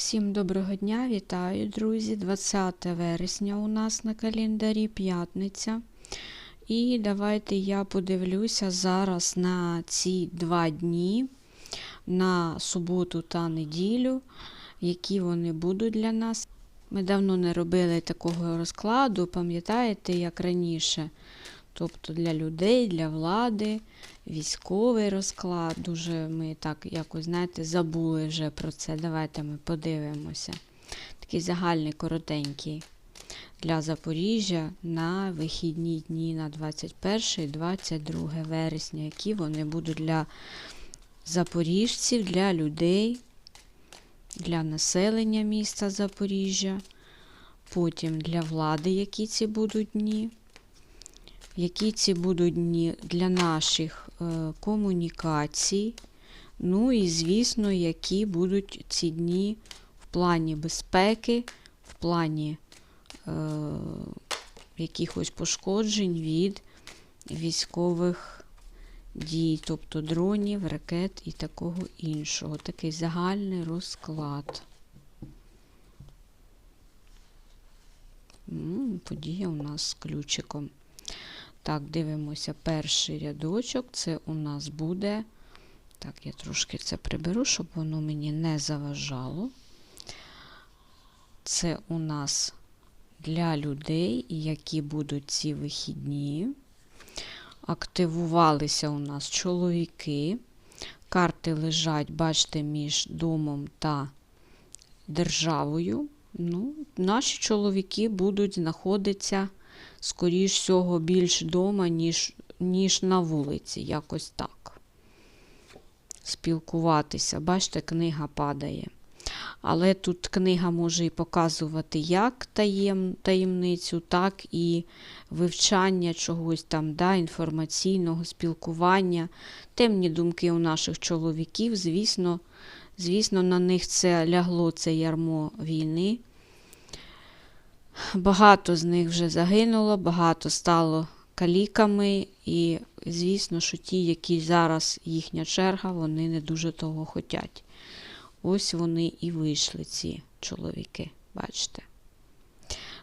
Всім доброго дня, вітаю, друзі! 20 вересня у нас на календарі п'ятниця. І давайте я подивлюся зараз на ці два дні, на суботу та неділю, які вони будуть для нас. Ми давно не робили такого розкладу, пам'ятаєте, як раніше. Тобто для людей, для влади, військовий розклад. Дуже ми так якось, знаєте, забули вже про це. Давайте ми подивимося. Такий загальний коротенький для Запоріжжя на вихідні дні на 21 і 22 вересня, які вони будуть для запоріжців, для людей, для населення міста Запоріжжя, потім для влади, які ці будуть дні які ці будуть дні для наших е, комунікацій. Ну і, звісно, які будуть ці дні в плані безпеки, в плані е, якихось пошкоджень від військових дій, тобто дронів, ракет і такого іншого. Такий загальний розклад. Подія у нас з ключиком. Так, дивимося перший рядочок. Це у нас буде. Так, я трошки це приберу, щоб воно мені не заважало. Це у нас для людей, які будуть ці вихідні. Активувалися у нас чоловіки. Карти лежать, бачите, між домом та державою. Ну, Наші чоловіки будуть знаходитися скоріш всього, більш вдома, ніж, ніж на вулиці. Якось так. Спілкуватися. Бачите, книга падає. Але тут книга може і показувати як таєм, таємницю, так і вивчання чогось там, да, інформаційного спілкування. Темні думки у наших чоловіків, звісно, звісно, на них це лягло це ярмо війни. Багато з них вже загинуло, багато стало каліками, і, звісно, що ті, які зараз їхня черга, вони не дуже того хотять. Ось вони і вийшли, ці чоловіки, бачите.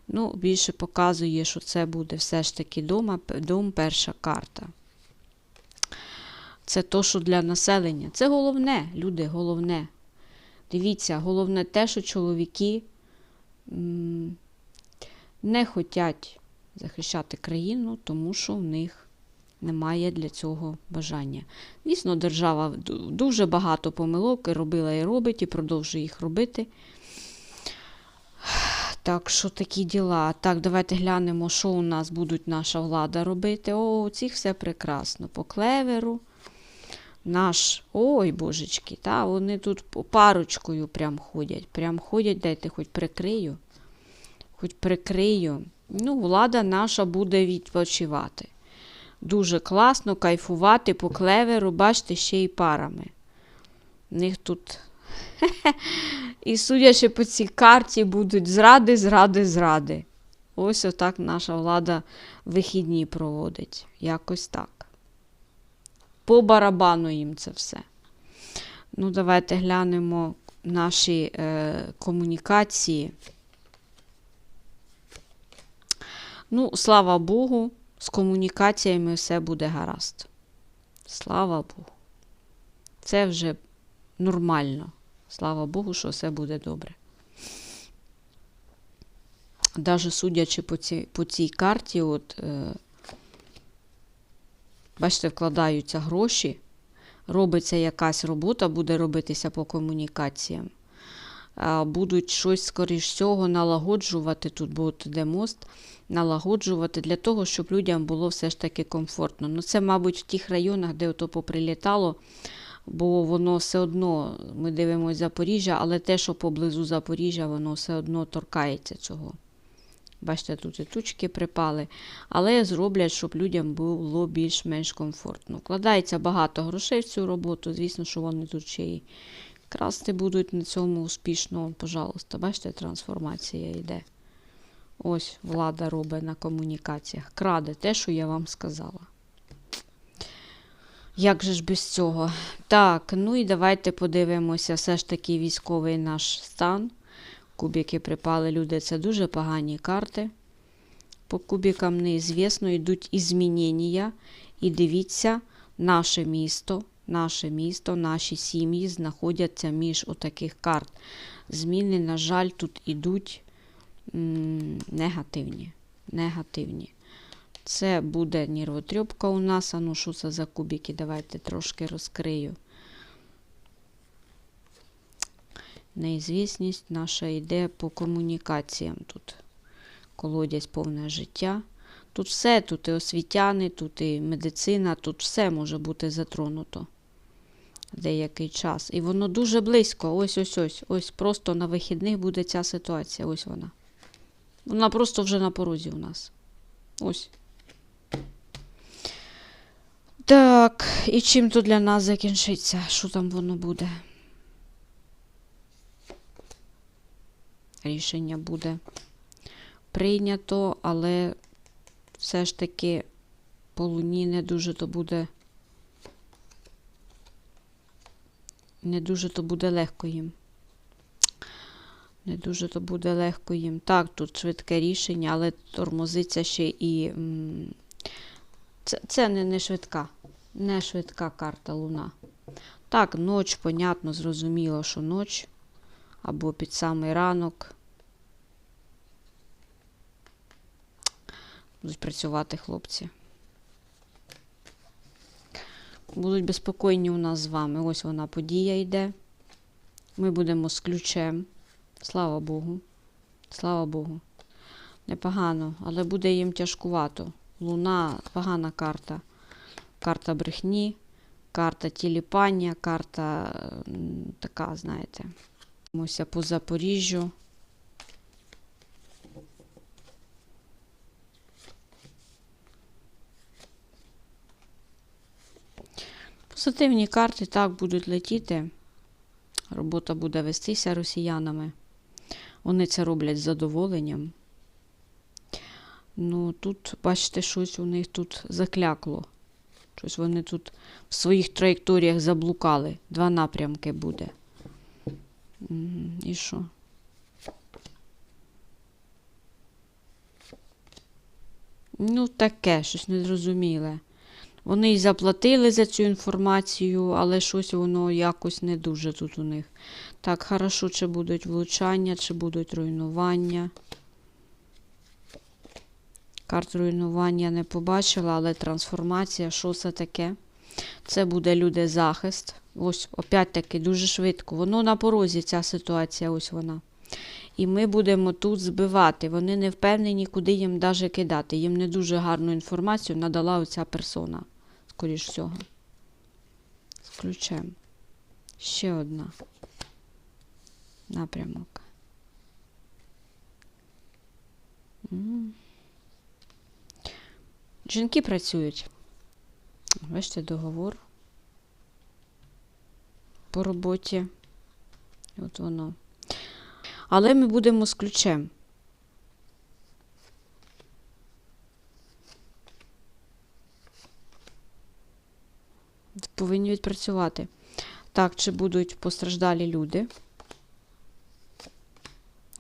Ну, Більше показує, що це буде все ж таки дома, дом перша карта. Це то, що для населення. Це головне, люди, головне. Дивіться, головне те, що чоловіки не хочуть захищати країну, тому що в них немає для цього бажання. Звісно, держава дуже багато помилок і робила і робить, і продовжує їх робити. Так, що такі діла? Так, давайте глянемо, що у нас будуть наша влада робити. О, у цих все прекрасно. По клеверу. Наш, ой, божечки, та, вони тут парочкою прям ходять. Прям ходять, дайте хоч прикрию хоч прикрию. Ну, влада наша буде відпочивати. Дуже класно, кайфувати по клеверу, бачите, ще й парами. У них тут. І судячи по цій карті, будуть зради, зради, зради. Ось отак наша влада вихідні проводить. Якось так. По барабану їм це все. Ну, давайте глянемо наші е, комунікації. Ну, слава Богу, з комунікаціями все буде гаразд. Слава Богу. Це вже нормально. Слава Богу, що все буде добре. Даже судячи по цій, по цій карті, от, е, бачите, вкладаються гроші, робиться якась робота, буде робитися по комунікаціям. Будуть щось, скоріш всього, налагоджувати, тут буде мост налагоджувати для того, щоб людям було все ж таки комфортно. Ну, Це, мабуть, в тих районах, де ото поприлітало, бо воно все одно, ми дивимося Запоріжжя, але те, що поблизу Запоріжжя, воно все одно торкається цього. Бачите, тут і тучки припали, але зроблять, щоб людям було більш-менш комфортно. Вкладається багато грошей в цю роботу. Звісно, що вони тут ще й красти будуть на цьому успішно. Пожалуйста, бачите, трансформація йде. Ось влада робить на комунікаціях. Краде те, що я вам сказала. Як же ж без цього? Так, ну і давайте подивимося все ж таки військовий наш стан. Кубики припали люди, це дуже погані карти. По кубикам неізвісно йдуть ізмінення. І дивіться, наше місто, наше місто, наші сім'ї знаходяться між отаких карт. Зміни, на жаль, тут ідуть негативні. негативні. Це буде нервотрьопка у нас. А ну що це за кубики? Давайте трошки розкрию. Неізвісність наша йде по комунікаціям тут. Колодязь повне життя. Тут все, тут і освітяни, тут і медицина, тут все може бути затронуто деякий час. І воно дуже близько. Ось ось ось. Ось просто на вихідних буде ця ситуація. Ось вона. Вона просто вже на порозі у нас. Ось. Так, і чим то для нас закінчиться? Що там воно буде? Рішення буде прийнято, але все ж таки по луні не дуже то буде. Не дуже то буде легко їм. Не дуже то буде легко їм. Так, тут швидке рішення, але тормозиться ще і. Це, це не, не швидка. Не швидка карта Луна. Так, ноч, понятно, зрозуміло, що ноч. Або під самий ранок. Будуть працювати хлопці. Будуть безпокійні у нас з вами. Ось вона подія йде. Ми будемо з ключем. Слава Богу. Слава Богу. Непогано, але буде їм тяжкувато. Луна погана карта. Карта брехні, карта тіліпання, карта така, знаєте. Ось по Запоріжжю. Позитивні карти так будуть летіти. Робота буде вестися росіянами. Вони це роблять з задоволенням. Ну, тут, бачите, щось у них тут заклякло. Щось вони тут в своїх траєкторіях заблукали. Два напрямки буде. І що? Ну, таке, щось незрозуміле. Вони й заплатили за цю інформацію, але щось воно якось не дуже тут у них. Так, хорошо, чи будуть влучання, чи будуть руйнування. Карт руйнування не побачила, але трансформація, що це таке? Це буде люди захист. Ось, опять-таки, дуже швидко. Воно на порозі, ця ситуація, ось вона. І ми будемо тут збивати. Вони не впевнені, куди їм даже кидати. Їм не дуже гарну інформацію надала оця персона, скоріш всього. З ключем. Ще одна. Напрямок. Жінки працюють. Бачите, договор по роботі. От воно. Але ми будемо з ключем. Повинні відпрацювати. Так, чи будуть постраждалі люди?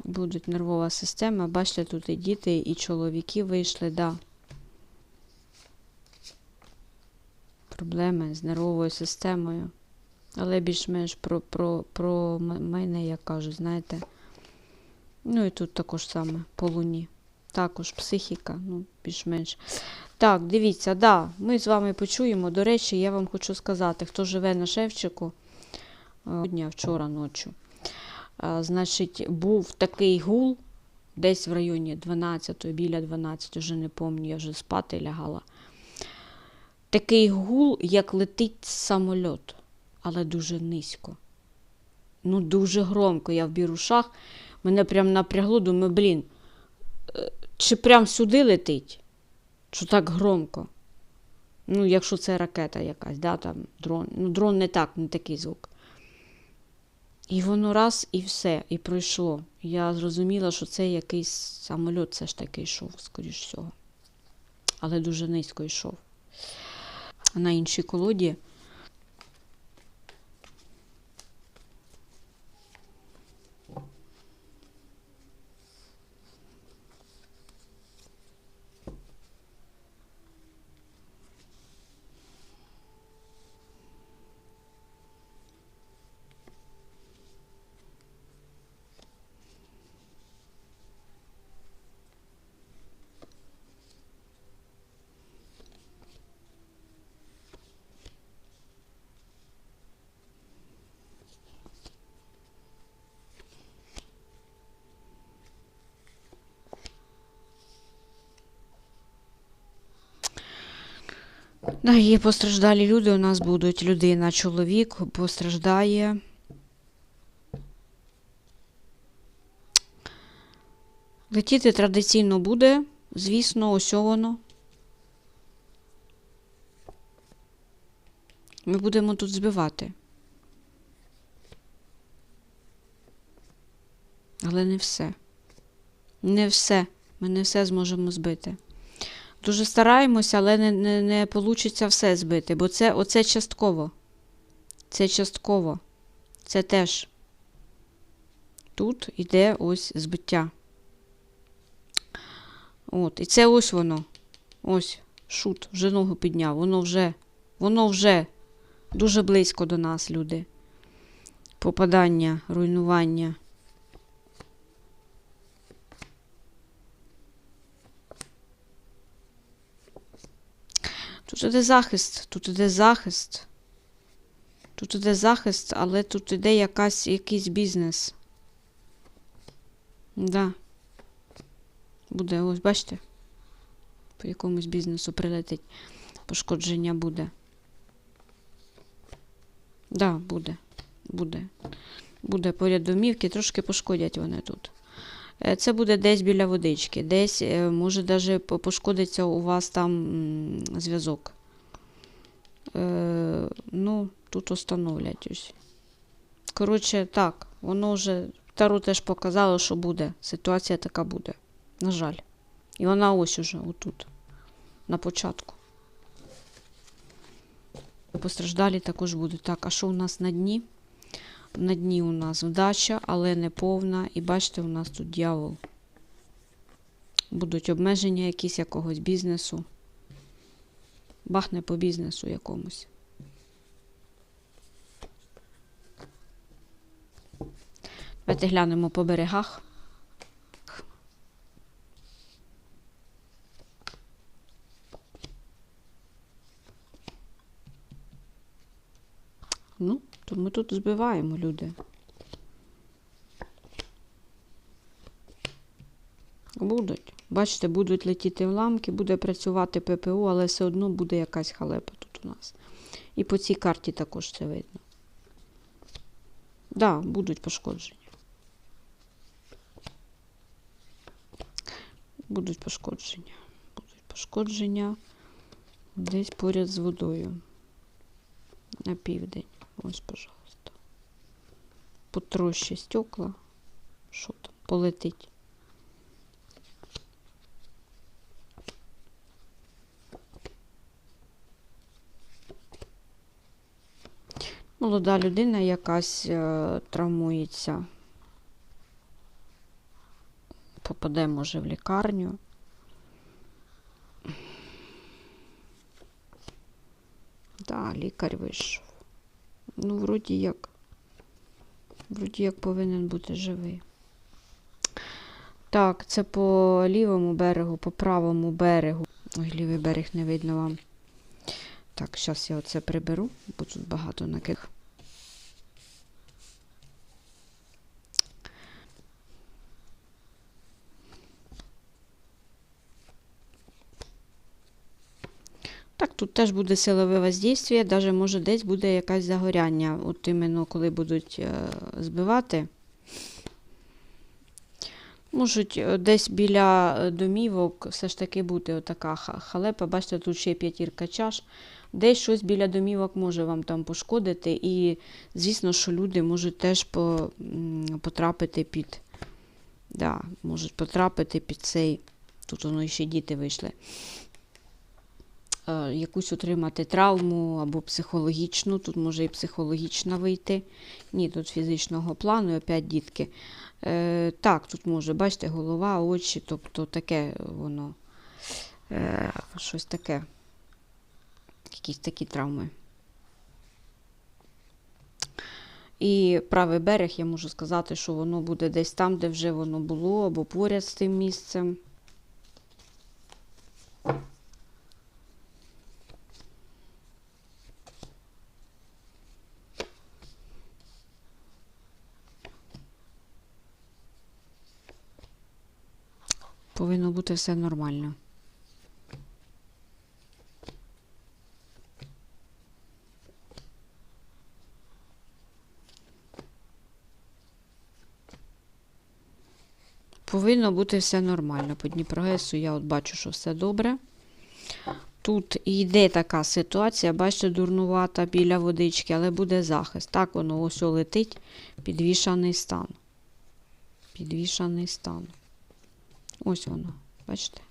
Будуть нервова система. Бачите, тут і діти, і чоловіки вийшли, да. Проблеми з нервовою системою. Але більш-менш про, про, про мене, я кажу, знаєте. Ну і тут також саме по луні. Також психіка, ну, більш-менш. Так, дивіться, да, ми з вами почуємо. До речі, я вам хочу сказати, хто живе на Шевчику е, дня, вчора ночі. Значить, був такий гул десь в районі 12, біля 12, вже не пам'ятаю, я вже спати лягала. Такий гул, як летить самольот, але дуже низько. Ну, дуже громко. Я в бірушах, мене прям напрягло, думаю, блін, е, чи прям сюди летить? Що так громко? Ну, якщо це ракета якась, да, там дрон. Ну, дрон не так, не такий звук. І воно раз і все, і пройшло. Я зрозуміла, що це якийсь самольот все ж таки йшов, скоріш всього. Але дуже низько йшов. На іншій колоді Є постраждалі люди у нас будуть. Людина, чоловік постраждає. Летіти традиційно буде, звісно, ось воно. Ми будемо тут збивати. Але не все. Не все. Ми не все зможемо збити. Дуже стараємося, але не, не, не вийде все збити, бо це оце частково. Це частково. Це теж. Тут іде ось збиття. От, і це ось воно. Ось, шут, вже ногу підняв. Воно вже, воно вже дуже близько до нас, люди. Попадання, руйнування. Тут іде захист, тут іде захист. Тут іде захист, але тут іде якась, якийсь бізнес. Да. Буде, ось, бачите? По якомусь бізнесу прилетить. Пошкодження буде. Да, буде. Буде. Буде поряд домівки, трошки пошкодять вони тут. Е, Це буде десь біля водички, десь, е, може, навіть пошкодиться у вас там зв'язок. Е, ну, тут остановлять ось. Коротше, так, воно вже Таро теж показало, що буде. Ситуація така буде. На жаль. І вона ось уже, отут, на початку. Постраждалі також будуть. Так, а що у нас на дні? На дні у нас вдача, але не повна. І бачите, у нас тут дьявол. Будуть обмеження якісь якогось бізнесу. Бахне по бізнесу якомусь. Давайте глянемо по берегах. Ми тут збиваємо люди. Будуть. Бачите, будуть летіти вламки, буде працювати ППО, але все одно буде якась халепа тут у нас. І по цій карті також це видно. Так, да, будуть пошкодження. Будуть пошкодження. Будуть пошкодження десь поряд з водою. На південь. Ось, пожалуйста. Потрощі стекла. Що там? Полетить. Молода людина якась е, травмується. Попаде, може, в лікарню. Так, да, лікар вийшов. Ну, вроді як. Вроді як повинен бути живий. Так, це по лівому берегу, по правому берегу. Ой, лівий берег не видно вам. Так, зараз я оце приберу, бо тут багато накид. Так, тут теж буде силове воздействие, навіть може десь буде якесь загоряння, от іменно коли будуть е, збивати. Можуть е, десь біля е, домівок все ж таки бути отака халепа. Бачите, тут ще п'ятірка чаш. Десь щось біля домівок може вам там пошкодити. І, звісно, що люди можуть теж по, потрапити під. Да, можуть потрапити під цей. Тут воно ще діти вийшли. Е, якусь отримати травму або психологічну, тут може і психологічна вийти. Ні, тут фізичного плану, і опять дітки. Е, так, тут може, бачите, голова, очі, тобто таке воно, е, щось таке, якісь такі травми. І правий берег, я можу сказати, що воно буде десь там, де вже воно було, або поряд з тим місцем. повинно бути все нормально. Повинно бути все нормально. По Дніпрогресу я от бачу, що все добре. Тут йде така ситуація, бачите, дурнувата біля водички, але буде захист. Так воно ось летить, підвішаний стан. Підвішаний стан. Ось воно, бачите?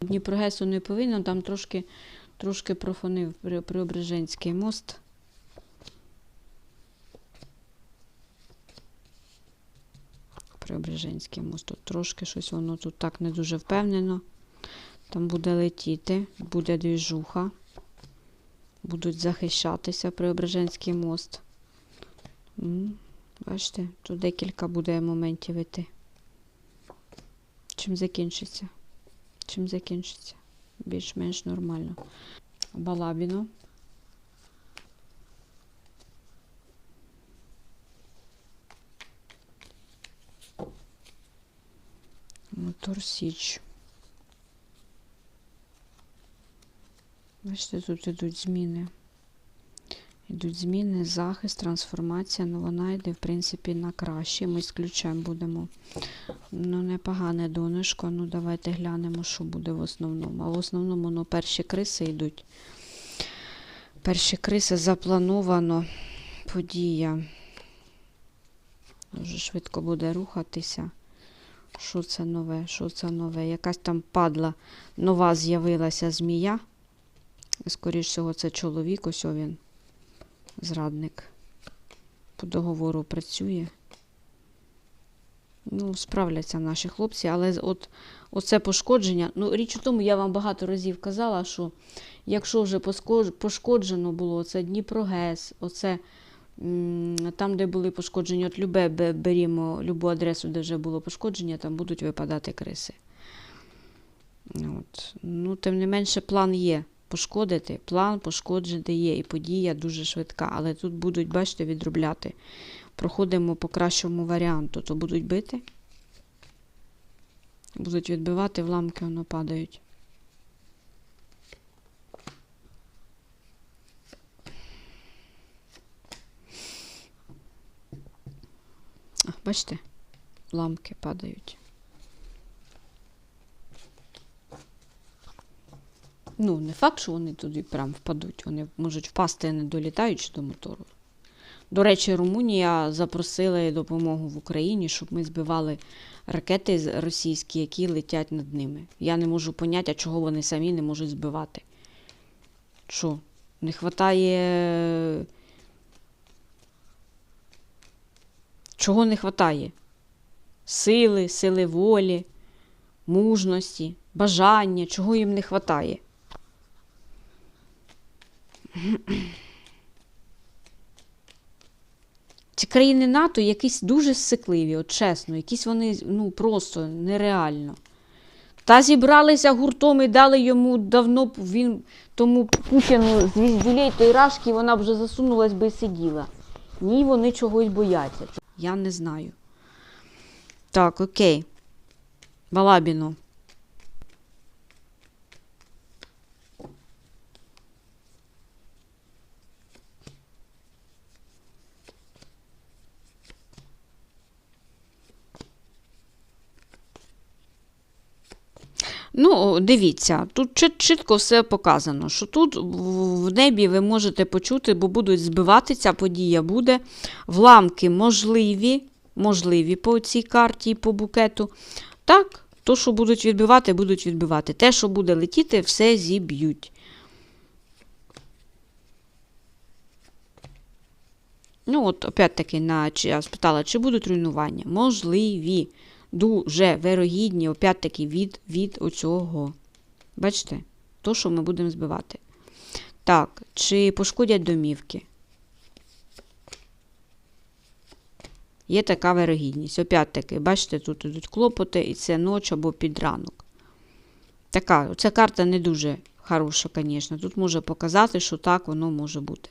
Дніпрогесу не повинно, там трошки, трошки профонив Преображенський мост. Преображенський мост. Тут трошки щось воно тут так не дуже впевнено. Там буде летіти, буде двіжуха. Будуть захищатися Преображенський мост. Бачите, тут декілька буде моментів іти. Чим закінчиться? Чим закінчиться? Більш-менш нормально. Балабіно. Мотор Січ. Бачите, тут ідуть зміни. Йдуть зміни, захист, трансформація, ну вона йде, в принципі, на краще. Ми з ключем будемо. Ну, непогане донышко. Ну, давайте глянемо, що буде в основному. А в основному ну, перші криси йдуть. Перші криси заплановано. Подія. Дуже швидко буде рухатися. Що це нове? Що це нове? Якась там падла нова з'явилася змія. Скоріше всього, це чоловік, ось він. Зрадник. По договору працює. Ну, справляться наші хлопці, але от оце пошкодження. Ну, річ у тому, я вам багато разів казала, що якщо вже пошкоджено було оце Дніпрогес, оце там, де були пошкоджені, от любе бе- берімо любу адресу, де вже було пошкодження, там будуть випадати криси. От. Ну, тим не менше, план є пошкодити. План пошкоджити є, і подія дуже швидка. Але тут будуть, бачите, відробляти. Проходимо по кращому варіанту. То будуть бити. Будуть відбивати, вламки воно падають. Бачите, ламки падають. Ну, не факт, що вони туди прям впадуть. Вони можуть впасти, не долітаючи до мотору. До речі, Румунія запросила допомогу в Україні, щоб ми збивали ракети російські, які летять над ними. Я не можу поняття, чого вони самі не можуть збивати. Що? Не вистачає. Чого не вистачає? Сили, сили волі, мужності, бажання, чого їм не вистачає? Ці країни НАТО якісь дуже сикливі, от чесно, якісь вони ну, просто нереально. Та зібралися гуртом і дали йому давно він тому Путіну звіздюлей той рашки, вона вже засунулась би і сиділа. Ні, вони чогось бояться. Я не знаю. Так, окей. Балабіно. Ну, дивіться, тут чітко все показано, що тут в небі ви можете почути, бо будуть збивати, ця подія буде. Вламки можливі, можливі по цій карті і по букету. Так, то, що будуть відбивати, будуть відбивати. Те, що буде летіти, все зіб'ють. Ну, от, опять-таки, я спитала, чи будуть руйнування? Можливі. Дуже вирогідні, опять-таки, від, від оцього. Бачите? То, що ми будемо збивати. Так, чи пошкодять домівки? Є така вирогідність. Опять-таки, бачите, тут ідуть клопоти, і це ніч або під ранок. Така, ця карта не дуже хороша, звісно. Тут може показати, що так воно може бути.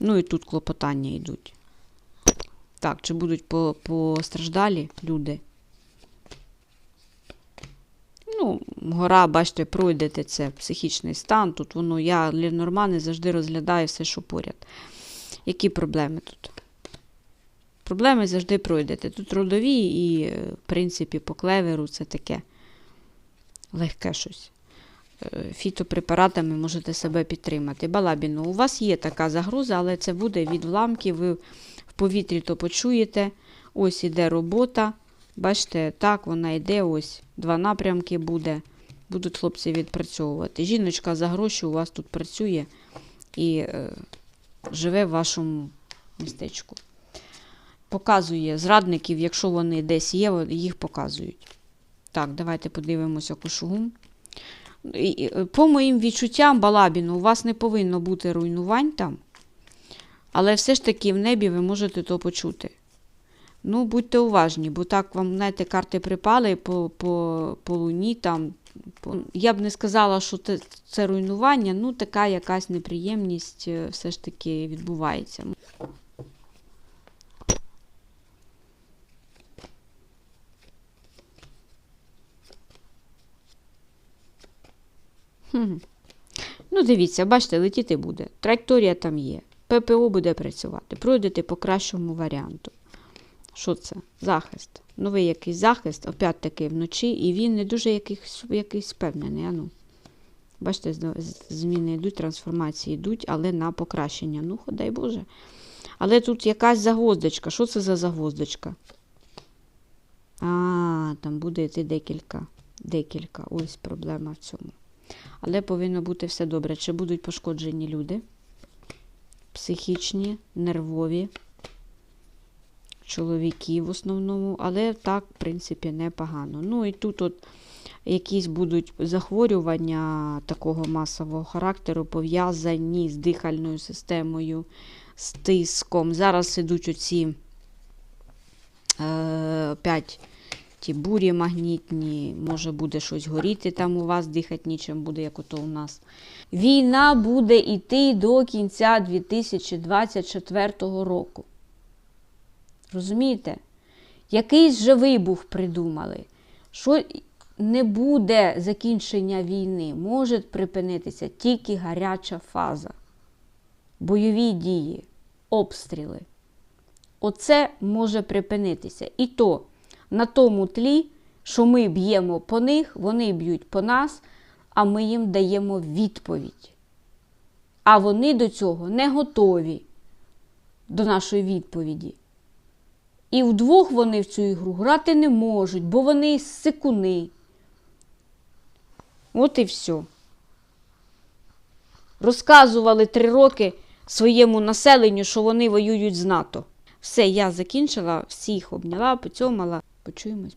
Ну і тут клопотання йдуть. Так, чи будуть постраждалі люди? Ну, гора, бачите, пройдете це психічний стан. Тут воно, я Ленормани завжди розглядаю все, що поряд. Які проблеми тут? Проблеми завжди пройдете. Тут родові і, е, в принципі, по клеверу це таке легке щось. Е, Фітопрепаратами можете себе підтримати. Балабіно, у вас є така загроза, але це буде від вламків. Повітрі то почуєте. Ось іде робота. Бачите, так вона йде, ось два напрямки буде. Будуть хлопці відпрацьовувати. Жіночка за гроші у вас тут працює і е, живе в вашому містечку. Показує зрадників, якщо вони десь є, їх показують. Так, давайте подивимося кошугум. І, По моїм відчуттям, Балабіну, у вас не повинно бути руйнувань там, але все ж таки в небі ви можете то почути. Ну, будьте уважні, бо так вам, знаєте, карти припали по, по, по луні. там. по- Я б не сказала, що це, це руйнування, ну така якась неприємність е, все ж таки відбувається. Хм. Ну, дивіться, бачите, летіти буде. Траєкторія там є. ППО буде працювати. Пройдете по кращому варіанту. Що це? Захист. Новий якийсь захист, опять-таки вночі, і він не дуже якийсь, якийсь впевнений. Ану. Бачите, зміни йдуть, трансформації йдуть, але на покращення. Ну, дай Боже. Але тут якась загвоздочка. Що це за загвоздочка? А, там буде йти декілька. Декілька. Ось проблема в цьому. Але повинно бути все добре. Чи будуть пошкоджені люди? Психічні, нервові, чоловіки в основному, але так, в принципі, непогано. Ну і тут от якісь будуть захворювання такого масового характеру, пов'язані з дихальною системою, з тиском. Зараз ідуть оці е, опять ті бурі магнітні, може буде щось горіти там у вас, дихати нічим буде, як ото у нас. Війна буде йти до кінця 2024 року. Розумієте? Якийсь же вибух придумали, що не буде закінчення війни, може припинитися тільки гаряча фаза, бойові дії, обстріли. Оце може припинитися. І то на тому тлі, що ми б'ємо по них, вони б'ють по нас, а ми їм даємо відповідь. А вони до цього не готові, до нашої відповіді. І вдвох вони в цю ігру грати не можуть, бо вони сикуни. От і все. Розказували три роки своєму населенню, що вони воюють з НАТО. Все, я закінчила, всіх обняла, поцьомала. Почуємось.